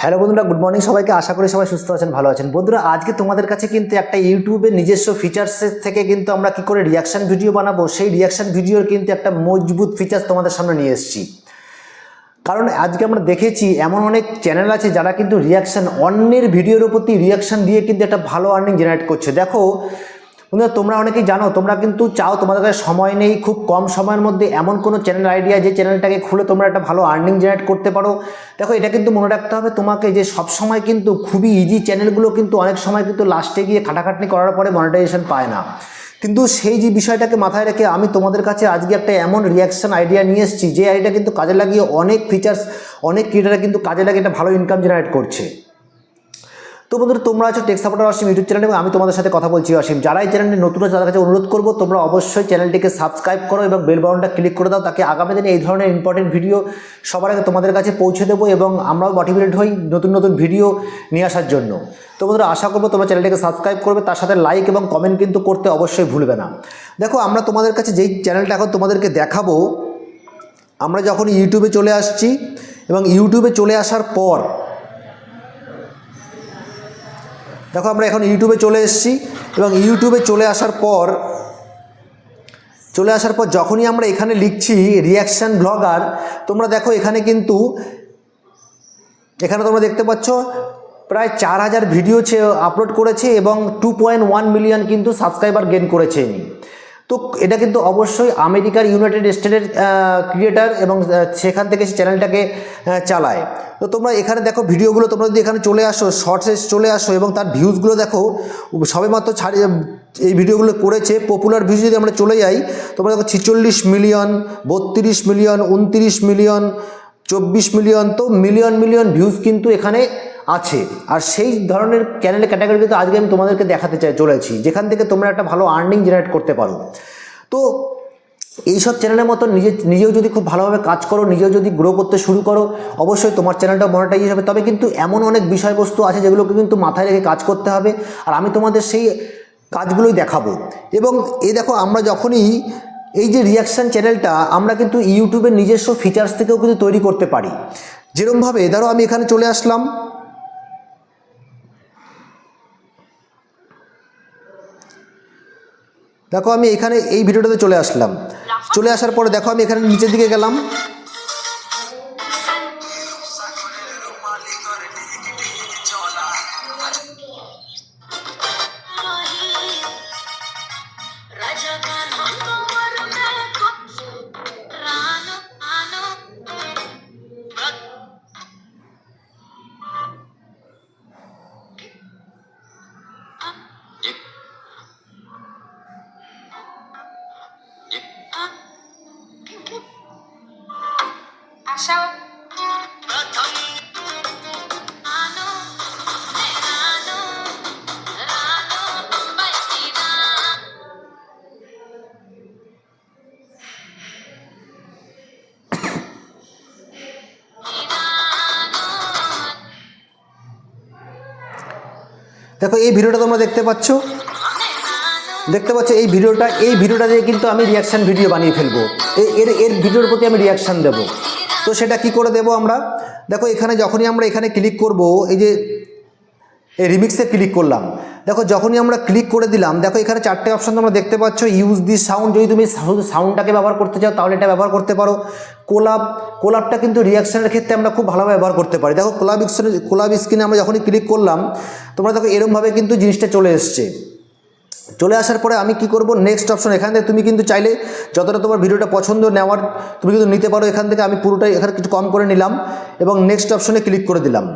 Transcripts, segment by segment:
Hello বন্ধুরা good morning সবাইকে। আশা করি সবাই সুস্থ আছেন, ভালো আছেন। বন্ধুরা, আজকে তোমাদের কাছে কিন্তু একটা ইউটিউবে নিজস্ব ফিচার্সের থেকে কিন্তু আমরা কি করে রিয়াকশন ভিডিও বানাবো, সেই রিয়াকশন ভিডিওর কিন্তু একটা মজবুত ফিচার্স তোমাদের সামনে নিয়ে এসেছি। কারণ আজকে আমরা দেখেছি, এমন অনেক চ্যানেল আছে যারা কিন্তু রিয়াকশান অন্যের ভিডিওর প্রতি রিয়াকশন দিয়ে কিন্তু একটা ভালো আর্নিং জেনারেট করছে। দেখো বন্ধুরা, তোমরা অনেকেই জানো, তোমরা কিন্তু চাও তোমাদের কাছে সময় নেই, খুব কম সময়ের মধ্যে এমন কোনো চ্যানেল আইডিয়া যে চ্যানেলটাকে খুলে তোমরা একটা ভালো আর্নিং জেনারেট করতে পারো। দেখো, এটা কিন্তু মনে রাখতে হবে তোমাকে যে সব সময় কিন্তু খুবই ইজি চ্যানেলগুলো কিন্তু অনেক সময় কিন্তু লাস্টে গিয়ে খাটাখাটনি করার পরে মনিটাইজেশন পায় না। কিন্তু সেই যে বিষয়টাকে মাথায় রেখে আমি তোমাদের কাছে আজকে একটা এমন রিয়াকশন আইডিয়া নিয়ে এসেছি, যে আইডিয়া কিন্তু কাজে লাগিয়ে অনেক ফিচার্স অনেক ক্রিয়েটাররা কিন্তু কাজে লাগিয়ে একটা ভালো ইনকাম জেনারেট করছে। তো বন্ধুরা, তোমরা আছো tech supporter Asim YouTube channel এবং আমি তোমাদের সাথে কথা বলছি অসীম যারা এই চ্যানেলটি নতুন আছে, তাদের কাছে অনুরোধ করব, তোমরা অবশ্যই চ্যানেলটিকে সাবস্ক্রাইব করো এবং বেল বাটনটা ক্লিক করে দাও, তাকে আগামী দিনে এই ধরনের ইম্পর্টেন্ট ভিডিও সবার আগে তোমাদের কাছে পৌঁছে দেবো এবং আমরাও মোটিভেটেড হই নতুন নতুন ভিডিও নিয়ে আসার জন্য। তো বন্ধুরা, আশা করব তোমরা চ্যানেলটিকে সাবস্ক্রাইব করবে, তার সাথে লাইক এবং কমেন্ট কিন্তু করতে অবশ্যই ভুলবে না। দেখো, আমরা তোমাদের কাছে যেই চ্যানেলটা এখন তোমাদেরকে দেখাবো, আমরা যখন ইউটিউবে চলে আসছি এবং ইউটিউবে চলে আসার পর দেখো আমরা এখন ইউটিউবে চলে এসেছি এবং ইউটিউবে চলে আসার পর, চলে আসার পর যখনই আমরা এখানে লিখছি রিয়াকশান ব্লগার তোমরা দেখো এখানে কিন্তু, এখানে তোমরা দেখতে পাচ্ছ প্রায় চার হাজার ভিডিও সে আপলোড করেছে এবং টু পয়েন্ট ওয়ান মিলিয়ন কিন্তু সাবস্ক্রাইবার গেন করেছে তো এটা কিন্তু অবশ্যই আমেরিকার ইউনাইটেড স্টেটের ক্রিয়েটার এবং সেখান থেকে সে চ্যানেলটাকে চালায়। তো তোমরা এখানে দেখো ভিডিওগুলো, তোমরা যদি এখানে চলে আসো শর্টসে চলে আসো এবং তার ভিউজগুলো দেখো, সবেমাত্র ছাড়িয়ে, এই ভিডিওগুলো করেছে। পপুলার ভিউজ যদি আমরা চলে যাই, তোমরা দেখো ছিচল্লিশ মিলিয়ন বত্রিশ মিলিয়ন উনত্রিশ মিলিয়ন চব্বিশ মিলিয়ন তো মিলিয়ন মিলিয়ন ভিউজ কিন্তু এখানে আছে। আর সেই ধরনের চ্যানেলের ক্যাটাগরি কিন্তু আজকে আমি তোমাদেরকে দেখাতে চাই চলেছি, যেখান থেকে তোমরা একটা ভালো আর্নিং জেনারেট করতে পারো। তো এইসব চ্যানেলের মতো নিজে, নিজেও যদি খুব ভালোভাবে কাজ করো, নিজেও যদি গ্রো করতে শুরু করো, অবশ্যই তোমার চ্যানেলটা মনিটাইজ হবে। তবে কিন্তু এমন অনেক বিষয়বস্তু আছে যেগুলোকে কিন্তু মাথায় রেখে কাজ করতে হবে। আর আমি তোমাদের সেই কাজগুলোই দেখাবো। এবং এই দেখো, আমরা যখনই এই যে রিয়াকশান চ্যানেলটা আমরা কিন্তু ইউটিউবের নিজস্ব ফিচার্স থেকেও কিন্তু তৈরি করতে পারি। যেরমভাবে, ধরো আমি এখানে চলে আসলাম। দেখো, আমি এখানে এই ভিডিওটাতে চলে আসলাম। চলে আসার পরে দেখো আমি এখানে নিচের দিকে গেলাম। দেখো, এই ভিডিওটা তোমরা দেখতে পাচ্ছ। দেখতে পাচ্ছ, এই ভিডিওটা এই ভিডিওটা দিয়ে কিন্তু আমি রিয়াকশান ভিডিও বানিয়ে ফেলব। এর এর ভিডিওর প্রতি আমি রিয়াকশান দেবো। তো সেটা কি করে দেবো আমরা? দেখো, এখানে যখনই আমরা এখানে ক্লিক করব, এই যে এই রিমিক্সে ক্লিক করলাম। দেখো, যখনই আমরা ক্লিক করে দিলাম, দেখো এখানে চারটে অপশন তোমরা দেখতে পাচ্ছ ইউজ দি সাউন্ড যদি তুমি সাউন্ডটাকে ব্যবহার করতে চাও, তাহলে এটা ব্যবহার করতে পারো। কোলাপ কোলাপটা কিন্তু রিয়াকশনের ক্ষেত্রে আমরা খুব ভালোভাবে ব্যবহার করতে পারি। দেখো কোলাব স্ক্রিনে কোলাপ স্ক্রিনে আমরা যখনই ক্লিক করলাম, তোমরা দেখো এরমভাবে কিন্তু জিনিসটা চলে এসছে। চলে আসার পরে আমি কি করব? নেক্সট অপশন এখান থেকে তুমি কিন্তু চাইলে যতটা তোমার ভিডিওটা পছন্দ নেওয়ার, তুমি কিন্তু নিতে পারো এখান থেকে। আমি পুরোটাই এখানে কিছু কম করে নিলাম এবং নেক্সট অপশনে ক্লিক করে দিলাম।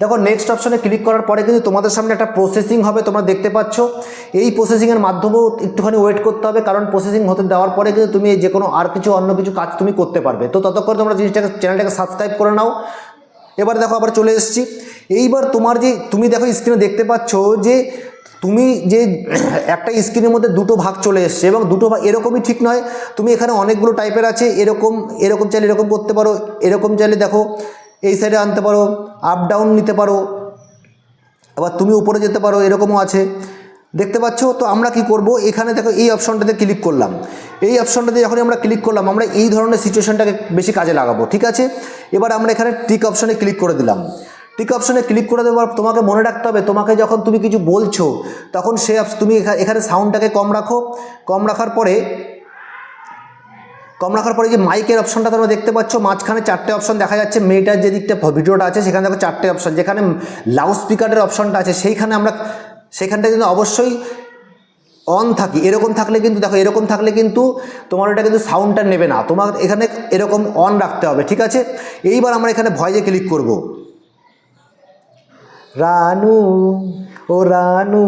দেখো নেক্সট অপশনে ক্লিক করার পরে কিন্তু তোমাদের সামনে একটা প্রসেসিং হবে, তোমরা দেখতে পাচ্ছ। এই প্রসেসিংয়ের মাধ্যমেও একটুখানি ওয়েট করতে হবে, কারণ প্রসেসিং হতে দেওয়ার পরে কিন্তু তুমি যে কোনো আর কিছু, অন্য কিছু কাজ তুমি করতে পারবে। তো ততক্ষণ তোমরা জিনিসটাকে চ্যানেলটাকে সাবস্ক্রাইব করে নাও। এবার দেখো, আবার চলে এসেছি। এইবার তোমার যে, তুমি দেখো স্ক্রিনে দেখতে পাচ্ছ যে, তুমি যে, একটা স্ক্রিনের মধ্যে দুটো ভাগ চলে এসছে এবং দুটো ভাগ এরকমই ঠিক নয়। তুমি এখানে অনেকগুলো টাইপের আছে, এরকম এরকম চাইলে এরকম করতে পারো, এরকম চাইলে দেখো এই সাইডে আনতে পারো আপ ডাউন নিতে পারো, আবার তুমি উপরে যেতে পারো, এরকমও আছে। দেখতে পাচ্ছ? তো আমরা কি করব? এখানে দেখো এই অপশনটাতে ক্লিক করলাম। এই অপশনটাতে যখন আমরা ক্লিক করলাম, আমরা এই ধরনের সিচুয়েশনটাকে বেশি কাজে লাগাবো, ঠিক আছে? এবার আমরা এখানে টিক অপশনে ক্লিক করে দিলাম। টিক অপশনে ক্লিক করে দেওয়ার তোমাকে মনে রাখতে হবে, তোমাকে যখন তুমি কিছু বলছো, তখন সে তুমি এখা- এখানে সাউন্ডটাকে কম রাখো। কম রাখার পরে কম রাখার পরে যে মাইকের অপশনটা তোমরা দেখতে পাচ্ছ, মাঝখানে চারটে অপশন দেখা যাচ্ছে, মেয়েটার যে দিকটা ভিডিওটা আছে, সেখানে দেখো চারটে অপশন যেখানে লাউড স্পিকারের অপশনটা আছে, সেইখানে আমরা সেখানটা কিন্তু অবশ্যই অন থাকি। এরকম থাকলে কিন্তু, দেখো, এরকম থাকলে কিন্তু তোমার ওটা কিন্তু সাউন্ডটা নেবে না। তোমার এখানে এরকম অন রাখতে হবে, ঠিক আছে? এইবার আমরা এখানে ভয়েসে ক্লিক করব। রানু, ও রানু।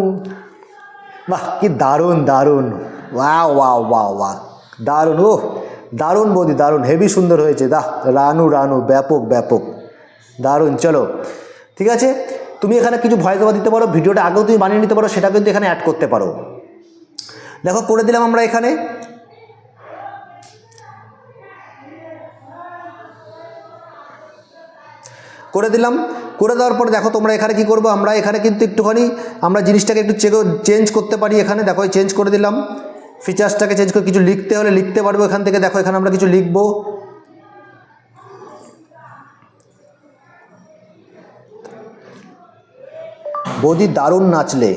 বাহ, কি দারুণ দারুণ। ওয়া ওয়া ওয়া ওয়া দারুণ ও দারুণ বৌদি, দারুণ। হেভি সুন্দর হয়েছে। দাহ, রানু রানু, ব্যাপক ব্যাপক। দারুণ, চলো। ঠিক আছে? তুমি এখানে কিছু ভয়েস ওভার দিতে পারো, ভিডিওটা আগেও তুমি বানিয়ে নিতে পারো, সেটা কিন্তু এখানে অ্যাড করতে পারো। দেখো, করে দিলাম আমরা এখানে। করে দিলাম। করে দেওয়ার পর দেখো, তোমরা এখানে কি করব? আমরা এখানে কিন্তু একটুখানি, আমরা জিনিসটাকে একটু চেঞ্জ করতে পারি এখানে। দেখো চেঞ্জ করে দিলাম। ফিচার্সটাকে চেঞ্জ করে কিছু লিখতে হলে লিখতে পারব এখান থেকে। দেখো, এখানে আমরা কিছু লিখব। বৌদি দারুণ নাচলে।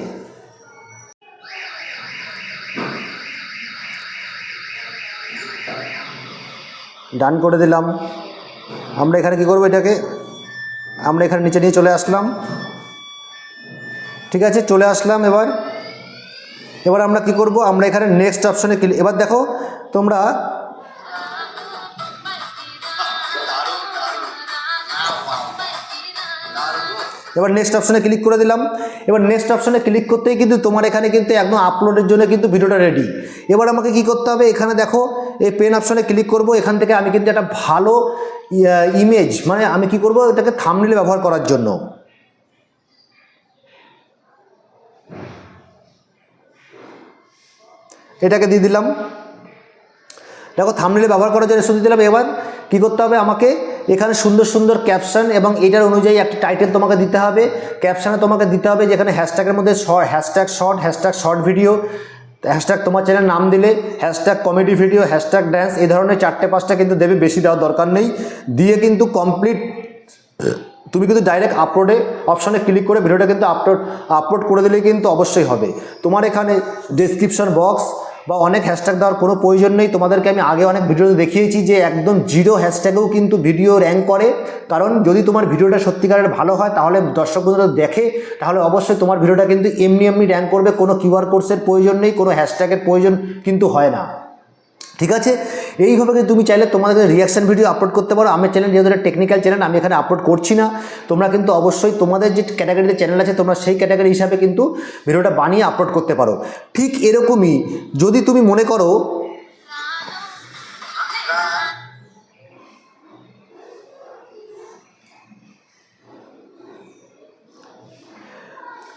ডান করে দিলাম। আমরা এখানে কি করব এটাকে? আমরা এখানে নিচে নিয়ে চলে আসলাম। ঠিক আছে, চলে আসলাম এবার। এবার আমরা কি করব? আমরা এখানে নেক্সট অপশনে ক্লিক এবার দেখো, তোমরা এবার নেক্সট অপশনে ক্লিক করে দিলাম। এবার নেক্সট অপশনে ক্লিক করতেই কিন্তু তোমার এখানে কিন্তু একদম আপলোডের জন্য কিন্তু ভিডিওটা রেডি এবার আমাকে কি করতে হবে? এখানে দেখো, এই পেন অপশনে ক্লিক করব। এখান থেকে আমি কিন্তু একটা ভালো ইমেজ মানে আমি কি করব? এটাকে থামনেলে ব্যবহার করার জন্য। এটাকে দিয়ে দিলাম। দেখো থামনেলে ব্যবহার করার জন্য শুধু দিলাম। এবার কি করতে হবে আমাকে? এখানে সুন্দর সুন্দর ক্যাপশন এবং এটার অনুযায়ী একটা টাইটেল তোমাকে দিতে হবে। ক্যাপশানে তোমাকে দিতে হবে যেখানে হ্যাশট্যাগের মধ্যে hashtag short hashtag short video hashtag তোমার চ্যানেল নাম দিলে hashtag comedy video hashtag dance এই ধরনের চারটে পাঁচটা কিন্তু দেবে, বেশি দেওয়ার দরকার নেই। দিয়ে কিন্তু কমপ্লিট তুমি কিন্তু ডাইরেক্ট আপলোডে অপশানে ক্লিক করে ভিডিওটা কিন্তু আপলোড আপলোড করে দিলেই কিন্তু অবশ্যই হবে। তোমার এখানে ডেসক্রিপশন বক্স বা অনেক হ্যাশট্যাগ দেওয়ার কোনো প্রয়োজন নেই। তোমাদেরকে আমি আগে অনেক ভিডিওতে দেখিয়েছি যে একদম জিরো হ্যাশট্যাগেও কিন্তু ভিডিও র্যাঙ্ক করে। কারণ যদি তোমার ভিডিওটা সত্যিকারের ভালো হয়, তাহলে দর্শক বন্ধুরা দেখে, তাহলে অবশ্যই তোমার ভিডিওটা কিন্তু এমনি এমনি র্যাঙ্ক করবে। কোনো কিউআর কোর্সের প্রয়োজন নেই, কোনো হ্যাশট্যাগের প্রয়োজন কিন্তু হয় না। ঠিক আছে? এইভাবে কিন্তু তুমি চাইলে তোমাদের রিয়াকশন ভিডিও আপলোড করতে পারো। আমার চ্যানেল যেহেতু টেকনিক্যাল চ্যানেল আমি এখানে আপলোড করছি না। তোমরা কিন্তু অবশ্যই তোমাদের যে ক্যাটাগরিতে চ্যানেল আছে, তোমরা সেই ক্যাটাগরি হিসাবে কিন্তু ভিডিওটা বানিয়ে আপলোড করতে পারো। ঠিক এরকমই যদি তুমি মনে করো,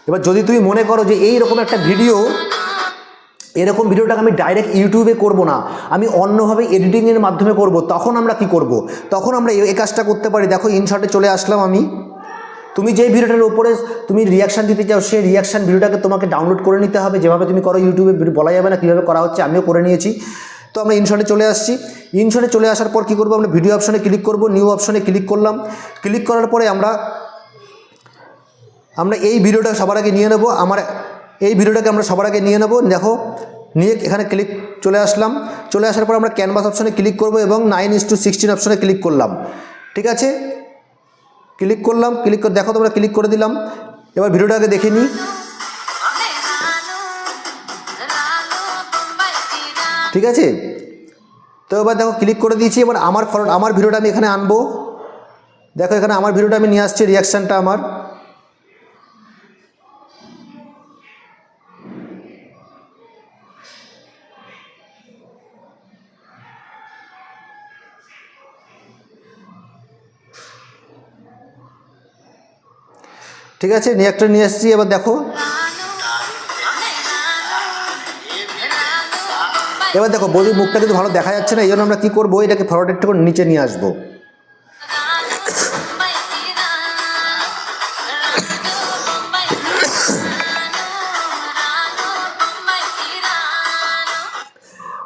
এবার যদি তুমি মনে করো যে এই রকম একটা ভিডিও এরকম ভিডিওটাকে আমি ডাইরেক্ট ইউটিউবে করব না। আমি অন্যভাবে এডিটিংয়ের মাধ্যমে করব। তখন আমরা কি করব? তখন আমরা এই কাজটা করতে পারি। দেখো ইনশর্টে চলে আসলাম আমি। তুমি যেই ভিডিওটার উপরে তুমি রিয়াকশান দিতে চাও, সেই রিয়াকশান ভিডিওটাকে তোমাকে ডাউনলোড করে নিতে হবে। যেভাবে তুমি করো ইউটিউবে বলা যাবে না কীভাবে করা হচ্ছে, আমিও করে নিয়েছি। তো আমরা ইনশর্টে চলে আসছি। ইনশর্টে চলে আসার পর কী করব আমরা? ভিডিও অপশনে ক্লিক করব নিউ অপশনে ক্লিক করলাম। ক্লিক করার পরে আমরা আমরা এই ভিডিওটা সবার আগে নিয়ে নেব। আমার এই ভিডিওটাকে আমরা সবার আগে নিয়ে নেব। দেখো, নিয়ে এখানে ক্লিক চলে আসলাম। চলে আসার পর আমরা ক্যানভাস অপশনে ক্লিক করব এবং নাইন ইস টু সিক্সটিন অপশনে ক্লিক করলাম। ঠিক আছে? ক্লিক করলাম ক্লিক করে, দেখো তোমরা ক্লিক করে দিলাম। এবার ভিডিওটাকে দেখে নিই। ঠিক আছে? তো এবার দেখো ক্লিক করে দিয়েছি। এবার আমার ফটো আমার ভিডিওটা আমি এখানে আনব। দেখো, এখানে আমার ভিডিওটা আমি নিয়ে আসছি রিয়াকশানটা আমার। ঠিক আছে, নিয়ে একটা নিয়ে আসছি এবার দেখো। এবার দেখো, বৌদির মুখটা কিন্তু ভালো দেখা যাচ্ছে না, এই জন্য আমরা কী করব, এটাকে ফরওয়ার্ড একটু নিচে নিয়ে আসব।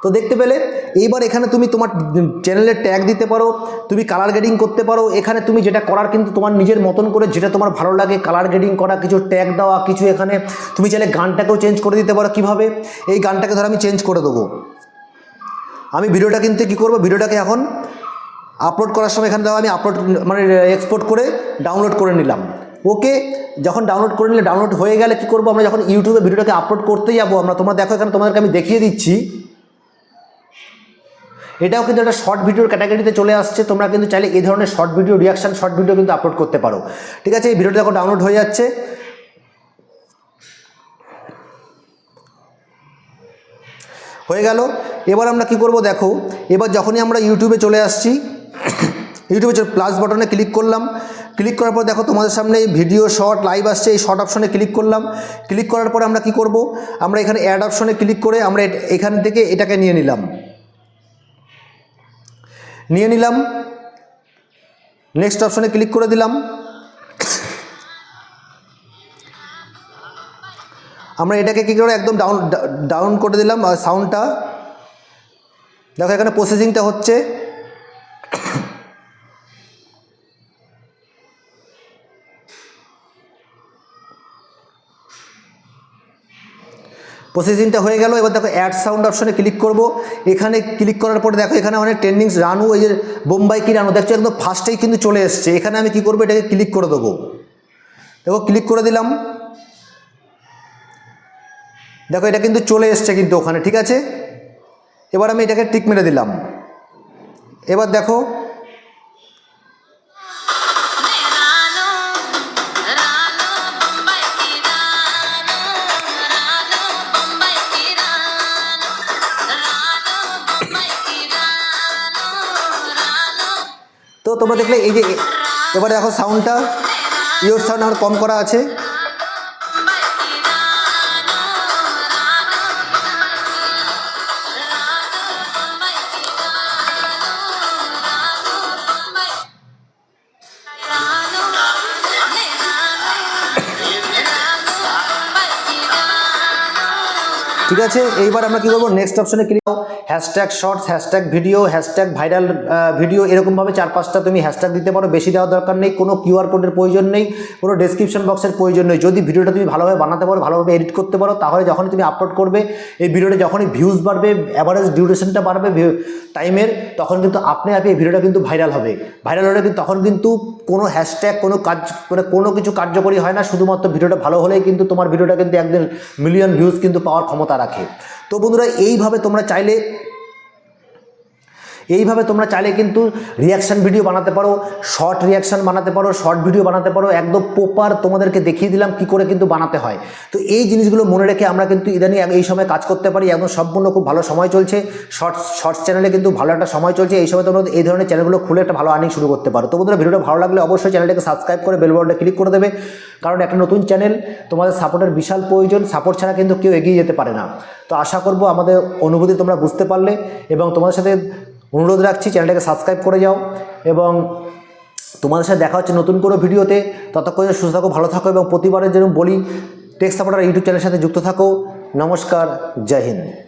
তো দেখতে পেলে, এইবার এখানে তুমি তোমার চ্যানেলের ট্যাগ দিতে পারো তুমি কালার গ্রেডিং করতে পারো, এখানে তুমি যেটা করার কিন্তু তোমার নিজের মতন করে যেটা তোমার ভালো লাগে কালার গ্রেডিং করা, কিছু ট্যাগ দেওয়া, কিছু এখানে তুমি চাইলে গানটাকেও চেঞ্জ করে দিতে পারো। কীভাবে? এই গানটাকে ধরো আমি চেঞ্জ করে দেবো। আমি ভিডিওটা কিন্তু কী করব? ভিডিওটাকে এখন আপলোড করার সময় এখানে আমি আপলোড মানে এক্সপোর্ট করে ডাউনলোড করে নিলাম। ওকে যখন ডাউনলোড করে নিলে ডাউনলোড হয়ে গেলে কী করব? আমরা যখন ইউটিউবে ভিডিওটাকে আপলোড করতে যাব, আমরা তোমরা দেখো এখানে তোমাদেরকে আমি দেখিয়ে দিচ্ছি। এটাও কিন্তু একটা শর্ট ভিডিওর ক্যাটাগরিতে চলে আসছে। তোমরা কিন্তু চাইলে এই ধরনের short video reaction short video কিন্তু আপলোড করতে পারো। ঠিক আছে, এই ভিডিওটা দেখো ডাউনলোড হয়ে যাচ্ছে। হয়ে গেল। এবার আমরা কি করব দেখো, এবার যখনই আমরা ইউটিউবে চলে আসছি ইউটিউবে প্লাস বাটনে ক্লিক করলাম ক্লিক করার পর দেখো তোমাদের সামনে ভিডিও শর্ট লাইভ আসছে, এই শর্ট অপশনে ক্লিক করলাম। ক্লিক করার পরে আমরা কি করব, আমরা এখানে অ্যাড অপশনে ক্লিক করে আমরা এখান থেকে এটাকে নিয়ে নিলাম। নিয়ে নিলাম। নেক্সট অপশনে ক্লিক করে দিলাম। আমরা এটাকে কী করে একদম ডাউন ডাউন করে দিলাম আর সাউন্ডটা দেখো এখানে প্রসেসিংটা হচ্ছে। প্রসেসিংটা হয়ে গেল। এবার দেখো অ্যাড সাউন্ড অপশনে ক্লিক করব। এখানে ক্লিক করার পরে দেখো, এখানে অনেক ট্রেন্ডিংস রানু এই যে বোম্বাই কি রানু দেখছ একদম ফার্স্টেই কিন্তু চলে এসছে। এখানে আমি কি করব? এটাকে ক্লিক করে দেবো। দেখো ক্লিক করে দিলাম। দেখো, এটা কিন্তু চলে এসছে কিন্তু ওখানে, ঠিক আছে? এবার আমি এটাকে টিক মেরে দিলাম। এবার দেখো তোমরা দেখলে এই যে এবারে দেখো সাউন্ডটা ইয়োর সাউন্ড আমার কম করা আছে। ঠিক আছে, এইবার আমরা কি করব? নেক্সট অপশানে click hashtag shorts, hashtag video, hashtag viral video এরকমভাবে চার পাঁচটা তুমি হ্যাশট্যাগ দিতে পারো। বেশি দেওয়ার দরকার নেই, কোনো কিউআর কোডের প্রয়োজন নেই, কোনো ডেসক্রিপশন বক্সের প্রয়োজন নেই। যদি ভিডিওটা তুমি ভালোভাবে বানাতে পারো, ভালোভাবে এডিট করতে পারো, তাহলে যখনই তুমি আপলোড করবে, এই ভিডিওটা যখনই ভিউজ বাড়বে অ্যাভারেজ ডিউরেশনটা বাড়বে টাইমের তখন কিন্তু আপনি আপনি এই ভিডিওটা কিন্তু ভাইরাল হবে। ভাইরাল হলে কিন্তু তখন কিন্তু কোনো হ্যাশট্যাগ কোনো কাজ মানে কোনো কিছু কার্যকরী হয় না, শুধুমাত্র ভিডিওটা ভালো হলেই কিন্তু তোমার ভিডিওটা কিন্তু একদিন মিলিয়ন ভিউজ কিন্তু পাওয়ার ক্ষমতা রাখে। তো বন্ধুরা, এইভাবে তোমরা চাইলে এইভাবে তোমরা চাইলে কিন্তু রিয়াকশান ভিডিও বানাতে পারো শর্ট রিয়াকশান বানাতে পারো শর্ট ভিডিও বানাতে পারো, একদম প্রপার তোমাদেরকে দেখিয়ে দিলাম কি করে কিন্তু বানাতে হয়। তো এই জিনিসগুলো মনে রেখে আমরা কিন্তু ইদানিং এই সময় কাজ করতে পারি, একদম সম্পূর্ণ খুব ভালো সময় চলছে। শর্টস শর্টস চ্যানেলে কিন্তু ভালো একটা সময় চলছে, এই সময় তোমরা এই ধরনের চ্যানেলগুলো খুলে একটা ভালো আর্নিং শুরু করতে পারো। তো বন্ধুরা, ভিডিওটা ভালো লাগলে অবশ্যই চ্যানেলটাকে সাবস্ক্রাইব করে বেল বাটনটা ক্লিক করে দেবে। কারণ একটা নতুন চ্যানেল তোমাদের সাপোর্টের বিশাল প্রয়োজন সাপোর্ট ছাড়া কিন্তু কেউ এগিয়ে যেতে পারে না। তো আশা করব আমাদের অনুভূতি তোমরা বুঝতে পারলে এবং তোমাদের সাথে অনুরোধ রাখছি, চ্যানেলটাকে সাবস্ক্রাইব করে যাও এবং তোমাদের সাথে দেখা হচ্ছে নতুন কোনো ভিডিওতে। ততক্ষণ সুস্থ থাকো, ভালো থাকো এবং প্রতিবারের যেরকম বলি টেক্স সাপোর্টার ইউটিউব চ্যানেলের সাথে যুক্ত থাকো। নমস্কার, জয় হিন্দ।